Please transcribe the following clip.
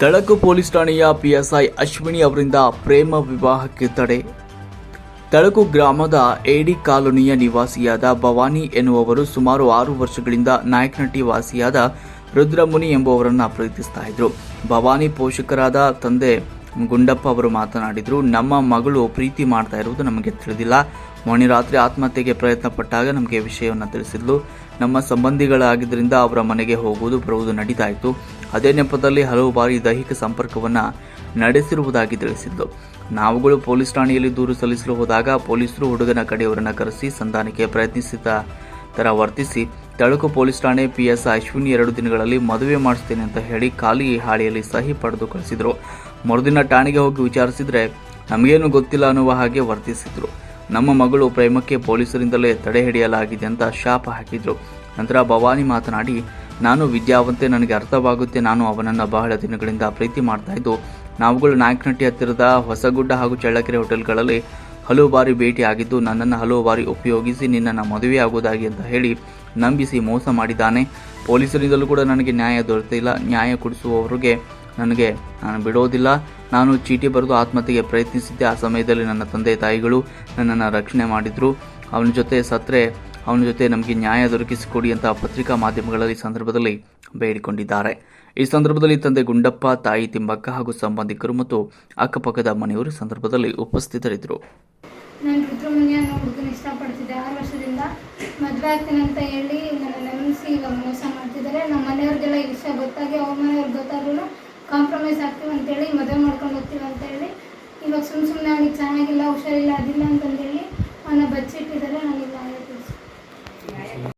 ತಳಕು police ಠಾಣೆಯ PSI Ashwini ಅವರಿಂದ ಪ್ರೇಮ ವಿವಾಹಕ್ಕೆ ತಡೆ. ತಳಕು ಗ್ರಾಮದ ಏಡಿ ಕಾಲೋನಿಯ ನಿವಾಸಿಯಾದ ಭವಾನಿ ಎನ್ನುವವರು ಸುಮಾರು ಆರು ವರ್ಷಗಳಿಂದ ನಾಯಕನಟ್ಟಿ ವಾಸಿಯಾದ ರುದ್ರಮುನಿ ಎಂಬುವರನ್ನ ಪ್ರೀತಿಸ್ತಾ ಇದ್ರು. ಭವಾನಿ ಪೋಷಕರಾದ ತಂದೆ ಗುಂಡಪ್ಪ ಅವರು ಮಾತನಾಡಿದರು, ನಮ್ಮ ಮಗಳು ಪ್ರೀತಿ ಮಾಡ್ತಾ ಇರುವುದು ನಮಗೆ ತಿಳಿದಿಲ್ಲ. ಮೊನ್ನೆ ರಾತ್ರಿ ಆತ್ಮಹತ್ಯೆಗೆ ಪ್ರಯತ್ನ ಪಟ್ಟಾಗ ನಮಗೆ ವಿಷಯವನ್ನು ತಿಳಿಸಿದ್ಲು. ನಮ್ಮ ಸಂಬಂಧಿಗಳಾಗಿದ್ದರಿಂದ ಅವರ ಮನೆಗೆ ಹೋಗುವುದು, ಬರುವುದು ನಡೀತಾ ಇತ್ತು. ಅದೇ ನೆಪದಲ್ಲಿ ಹಲವು ಬಾರಿ ದೈಹಿಕ ಸಂಪರ್ಕವನ್ನು ನಡೆಸಿರುವುದಾಗಿ ತಿಳಿಸಿದ್ದು. ನಾವುಗಳು ಪೊಲೀಸ್ ಠಾಣೆಯಲ್ಲಿ ದೂರು ಸಲ್ಲಿಸಲು ಹೋದಾಗ ಪೊಲೀಸರು ಹುಡುಗನ ಕಡೆಯವರನ್ನು ಕರೆಸಿ ಸಂಧಾನಕ್ಕೆ ಪ್ರಯತ್ನಿಸಿದ ತರ ವರ್ತಿಸಿ, ತಳುಕು ಪೊಲೀಸ್ ಠಾಣೆ ಪಿಎಸ್ ಅಶ್ವಿನಿ ಎರಡು ದಿನಗಳಲ್ಲಿ ಮದುವೆ ಮಾಡಿಸ್ತೇನೆ ಅಂತ ಹೇಳಿ ಖಾಲಿ ಹಾಳೆಯಲ್ಲಿ ಸಹಿ ಪಡೆದು ಕಳಿಸಿದರು. ಮರುದಿನ ಠಾಣೆಗೆ ಹೋಗಿ ವಿಚಾರಿಸಿದರೆ ನಮಗೇನು ಗೊತ್ತಿಲ್ಲ ಅನ್ನುವ ಹಾಗೆ ವರ್ತಿಸಿದರು. ನಮ್ಮ ಮಗಳು ಪ್ರೇಮಕ್ಕೆ ಪೊಲೀಸರಿಂದಲೇ ತಡೆ ಹಿಡಿಯಲಾಗಿದೆ ಅಂತ ಶಾಪ ಹಾಕಿದರು. ನಂತರ ಭವಾನಿ ಮಾತನಾಡಿ ನಾನು ವಿದ್ಯಾವಂತೆ ನನಗೆ ಅರ್ಥವಾಗುತ್ತೆ. ನಾನು ಅವನನ್ನು ಬಹಳ ದಿನಗಳಿಂದ ಪ್ರೀತಿ ಮಾಡ್ತಾ ಇದ್ದು, ನಾವುಗಳು ನಾಯಕನಟ್ಟಿ ಹತ್ತಿರದ ಹೊಸಗುಡ್ಡ ಹಾಗೂ ಚಳ್ಳಕೆರೆ ಹೋಟೆಲ್ಗಳಲ್ಲಿ ಹಲವು ಬಾರಿ ಭೇಟಿ ಆಗಿದ್ದು ನನ್ನನ್ನು ಹಲವು ಬಾರಿ ಉಪಯೋಗಿಸಿ ನಿನ್ನನ್ನು ಮದುವೆಯಾಗುವುದಾಗಿ ಅಂತ ಹೇಳಿ ನಂಬಿಸಿ ಮೋಸ ಮಾಡಿದ್ದಾನೆ. ಪೊಲೀಸರಿಂದಲೂ ಕೂಡ ನನಗೆ ನ್ಯಾಯ ದೊರೆತಿಲ್ಲ. ನ್ಯಾಯ ಕೊಡಿಸುವವರಿಗೆ ನನಗೆ ನಾನು ಬಿಡೋದಿಲ್ಲ. ನಾನು ಚೀಟಿ ಬರೆದು ಆತ್ಮಹತ್ಯೆಗೆ ಪ್ರಯತ್ನಿಸಿದ್ದೆ. ಆ ಸಮಯದಲ್ಲಿ ನನ್ನ ತಂದೆ ತಾಯಿಗಳು ನನ್ನನ್ನು ರಕ್ಷಣೆ ಮಾಡಿದರು. ಅವನ ಜೊತೆ ಸತ್ರೆ ಅವನ ಜೊತೆ ನಮಗೆ ನ್ಯಾಯ ದೊರಕಿಸಿಕೊಡಿ ಅಂತ ಪತ್ರಿಕಾ ಮಾಧ್ಯಮಗಳಲ್ಲಿ ಸಂದರ್ಭದಲ್ಲಿ ಬೇಡಿಕೊಂಡಿದ್ದಾರೆ. ಈ ಸಂದರ್ಭದಲ್ಲಿ ತಂದೆ ಗುಂಡಪ್ಪ, ತಾಯಿ ತಿಮ್ಮಕ್ಕ ಹಾಗೂ ಸಂಬಂಧಿಕರು ಮತ್ತು ಅಕ್ಕಪಕ್ಕದ ಮನೆಯವರು ಸಂದರ್ಭದಲ್ಲಿ ಉಪಸ್ಥಿತರಿದ್ದರು. ನಾನು ರುದ್ರಮುನಿಯ ಹುಡುಗನ ಇಷ್ಟಪಡ್ತಿದ್ದೆ. ಆರು ವರ್ಷದಿಂದ ಮದುವೆ ಆಗ್ತೀನಿ ಅಂತ ಹೇಳಿ ನನ್ನ ನೆನೆಸಿ ಇವಾಗ ಮೋಸ ಮಾಡ್ತಿದ್ದಾರೆ. ನಮ್ಮ ಮನೆಯವ್ರಿಗೆಲ್ಲ ಈ ವಿಷಯ ಗೊತ್ತಾಗಿ ಅವ್ರ ಮನೆಯವ್ರಿಗೆ ಗೊತ್ತಾದ್ರೂ ಕಾಂಪ್ರಮೈಸ್ ಆಗ್ತೀವಿ ಅಂತೇಳಿ ಮದುವೆ ಮಾಡ್ಕೊಂಡು ಹೋಗ್ತೀವಿ ಅಂತ ಹೇಳಿ ಇವಾಗ ಸುಮ್ಮ ಸುಮ್ಮನೆ ಅವನಿಗೆ ಚೆನ್ನಾಗಿಲ್ಲ, ಹುಷಾರಿಲ್ಲ, ಅದಿಲ್ಲ ಅಂತಂದು